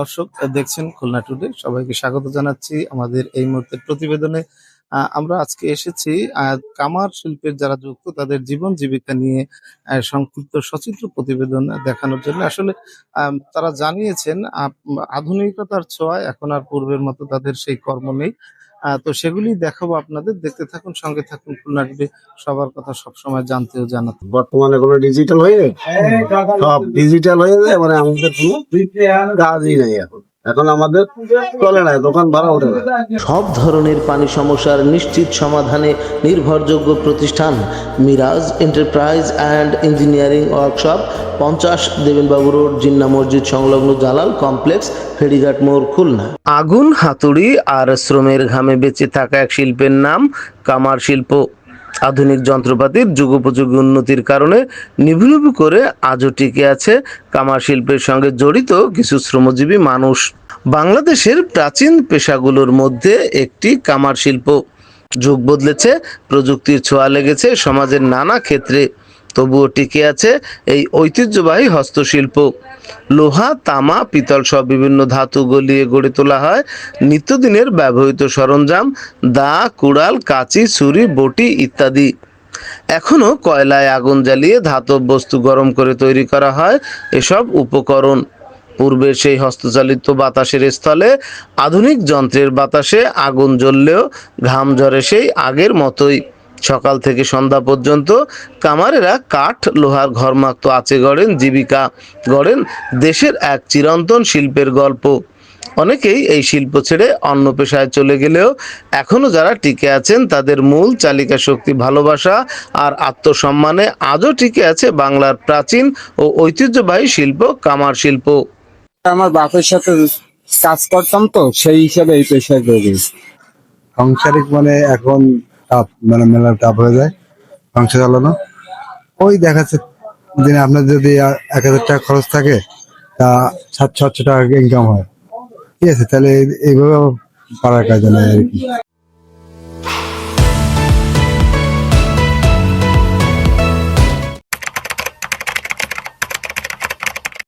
দর্শক দেখছেন খুলনা টুডে। সবাইকে স্বাগত জানাচ্ছি আমাদের এই মুহূর্তের প্রতিবেদনে। আমরা আজকে এসেছি আহ, কামার শিল্পের যারা যুক্ত তাদের জীবন জীবিকা নিয়ে আহ, সংক্ষিপ্ত সচিত্র প্রতিবেদন দেখানোর জন্য। আসলে তারা জানিয়েছেন আধুনিকতার ছোঁয়ায় এখন আর পূর্বের মতো তাদের সেই কর্ম নেই। আহ, তো সেগুলি দেখাবো আপনাদের। দেখতে থাকুন সঙ্গে থাকুন খুলনা টুডে সবার কথা সবসময় জানতে ও জানাতে। বর্তমানে কোনো ডিজিটাল হয়ে? সব ডিজিটাল হয়ে যায় মানে আমাদের কোনো কাজই নেই এখন। এখন আমাদের চলে না, দোকান ভাড়া না। সব ধরনের পানি সমস্যার নিশ্চিত সমাধানে নির্ভরযোগ্য প্রতিষ্ঠান Miraj enterprise and engineering workshop, পঞ্চাশ দেবেনবাবু রোড, জিন্না মসজিদ সংলগ্ন জালাল কমপ্লেক্স, ফেরিঘাট মোড়, খুলনা। আগুন, হাতুড়ি আর শ্রমের ঘামে বেঁচে থাকা এক শিল্পের নাম কামার শিল্প। আধুনিক যন্ত্রপাতির যুগোপযোগী উন্নতির কারণে নিভু করে আজও টিকে আছে কামার শিল্পের সঙ্গে জড়িত কিছু শ্রমজীবী মানুষ। বাংলাদেশের প্রাচীন পেশাগুলোর মধ্যে একটি কামার শিল্প। যুগ বদলেছে, প্রযুক্তির ছোঁয়া লেগেছে, সমাজের নানা ক্ষেত্রে তবুও টিকে আছে এই ঐতিহ্যবাহী হস্তশিল্প। লোহা, তামা, পিতল সব বিভিন্ন ধাতু গলিয়ে গড়ে তোলা হয়। নিত্যদিনের ব্যবহৃত সরঞ্জাম, দা, কুড়াল, কাঁচি, ছুরি, বটি ইত্যাদি। এখনও কয়লায় আগুন জ্বালিয়ে ধাতব বস্তু গরম করে তৈরি করা হয়। এসব উপকরণ পূর্বের সেই হস্তচালিত বাতাসের স্থলে আধুনিক যন্ত্রের বাতাসে আগুন জ্বললেও ঘাম ঝরে সেই আগের মতোই। সকাল থেকে সন্ধ্যা পর্যন্ত কামারেরা কাঠ, লোহার ঘরমাক্ত আছে গড়েন জীবিকা, গড়েন দেশের এক চিরন্তন শিল্পের গল্প। অনেকেই এই শিল্প ছেড়ে অন্য পেশায় চলে গেলেও এখনও যারা টিকে আছেন তাদের মূল চালিকা শক্তি ভালোবাসা আর আত্মসম্মানে আজও টিকে আছে বাংলার প্রাচীন ও ঐতিহ্যবাহী শিল্প কামার শিল্প। আমার বাপের সাথে কাজ করতাম তো, সেই হিসাবে এই পেশায় গেছি। সাংসারিক মানে এখন টাফ মানে মেলা টাফ হয়ে যায়। সংসার চালানো। ওই দেখাচ্ছে দিনে আপনার যদি এক হাজার টাকা খরচ থাকে, তা সাত, সাতশো টাকা ইনকাম হয়। ঠিক আছে, তাহলে এই- এইভাবে পাড়ার কাজ নেই আর কি।